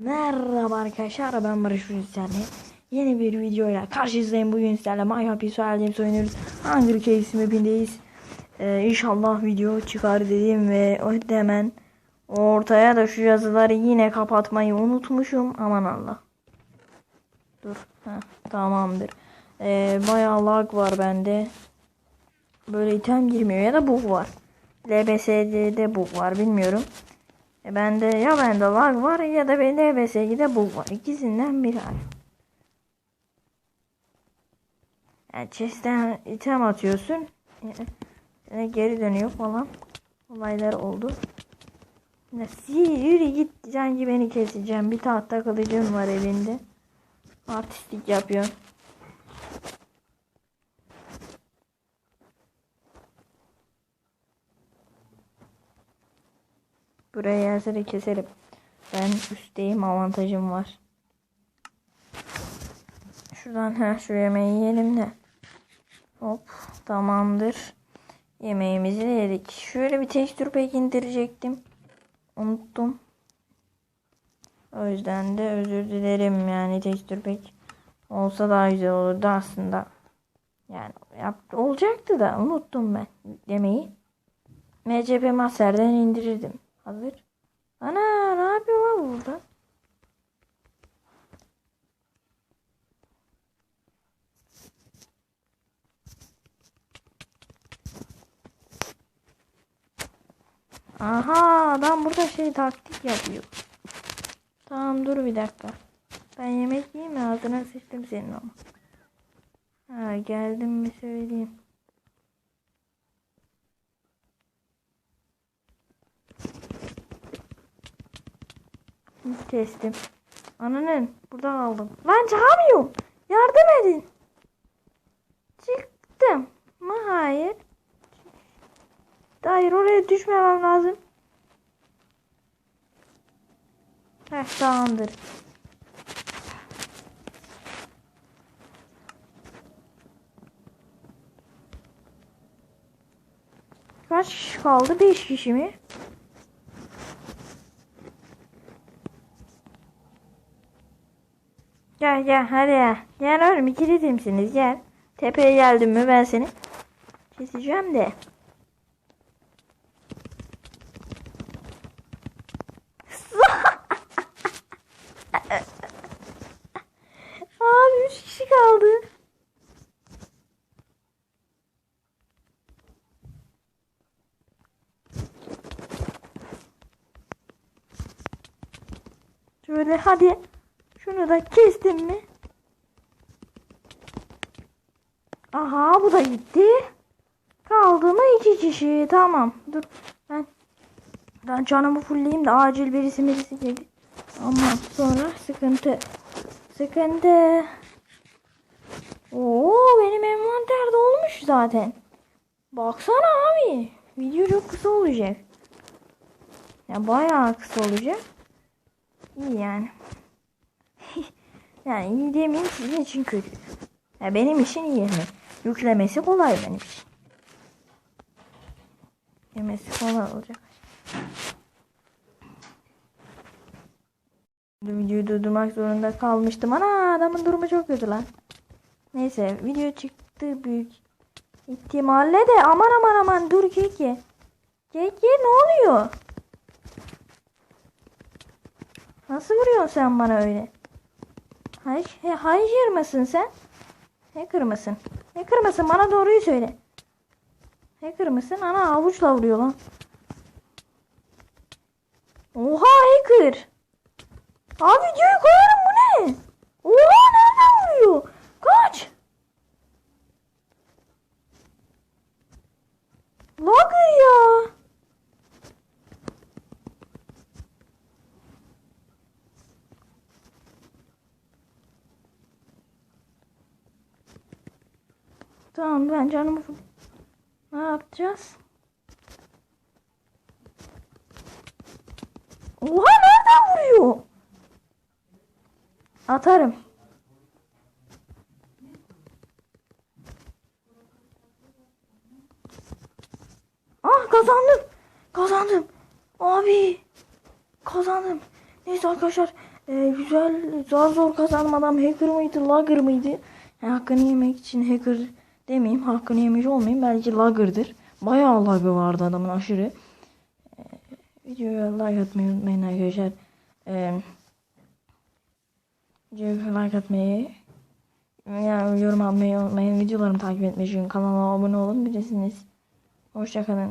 Merhaba arkadaşlar ben Barış Ünsel'le yeni bir videoyla karşınızdayım. Bugün sizlerle Minecraft Visual Games oynuyoruz Hunger Caves mapindeyiz ee, İnşallah video çıkar dedim ve hemen ortaya da şu yazıları yine kapatmayı unutmuşum. Aman Allah. Dur Heh, tamamdır. Ee, bayağı lag var bende. Böyle item girmiyor ya da bug var. LBSD'de bug var bilmiyorum e bende ya bende lag var ya da bende LBS'de bug var. İkisinden biri abi. Yani chest'ten item atıyorsun. Yani geri dönüyor falan. Olaylar oldu. Nasıl yürü git sanki beni keseceğim. Bir tahta kılıcım var elinde. Artistik yapıyor. Buraya gelse de keserim. Ben üstteyim avantajım var. Şuradan ha şu yemeği yiyelim de. Hop tamamdır. Yemeğimizi yedik. Şöyle bir tekstür pek indirecektim. Unuttum. O yüzden de özür dilerim yani tekstür pek olsa daha güzel olurdu aslında. Yani yap, olacaktı da unuttum ben yemeği. MCP Master'den indirirdim. Hazır. Ana ne yapıyor lan burada? Aha adam burada şey taktik yapıyor. Tamam dur bir dakika. Ben yemek yiyeyim mi? Ağzına sıçtım senin ama. Ha geldim mi söyleyeyim. Kestim. Ananın burada kaldım. Lan çıkamıyorum. Yardım edin. Çıktım. Mı hayır. Hayır oraya düşmemem lazım. Heh tamamdır. Kaç kişi kaldı? 5 kişi mi? Gel gel hadi ya. Gel oğlum ikili misiniz gel. Tepeye geldim mi ben seni keseceğim de. Abi üç kişi kaldı. Şöyle hadi. Şunu da kestim mi? Aha bu da gitti. Kaldı mı iki kişi. Tamam. Dur. Ben ben canımı fullleyeyim de acil birisi birisi geldi. Ama sonra sıkıntı. Sıkıntı. Oo benim envanter dolmuş zaten. Baksana abi. Video çok kısa olacak. Ya bayağı kısa olacak. İyi yani. Yani iyi demeyeyim sizin için kötü. Ya benim için iyi mi? Yüklemesi kolay benim için. Yemesi kolay olacak. Videoyu durdurmak zorunda kalmıştım. Ana adamın durumu çok kötü lan. Neyse video çıktı büyük ihtimalle de aman aman aman dur Keki. Keki ne oluyor? Nasıl vuruyorsun sen bana öyle? Hayır, hayır mısın sen? Hacker mısın? Hacker mısın? Bana doğruyu söyle. Hacker mısın? Ana avuçla vuruyor lan. Oha hacker. Abi videoyu koyarım bu ne? Oha nereden vuruyor? Kaç. Lagger ya. Tamam ben canımı Ne yapacağız? Oha nereden vuruyor? Atarım. Ah kazandım. Kazandım. Abi. Kazandım. Neyse arkadaşlar e, güzel zor zor kazandım adam hacker mıydı lagger mıydı? Yani hakkını yemek için hacker demeyeyim hakkını yemiş olmayayım belki lagger'dır. Bayağı lagı vardı adamın aşırı. E, videoya like atmayı unutmayın arkadaşlar. E, videoya like atmayı yani yorum almayı unutmayın. Videolarımı takip etmeyi, kanala abone olun. Bilirsiniz. Hoşçakalın.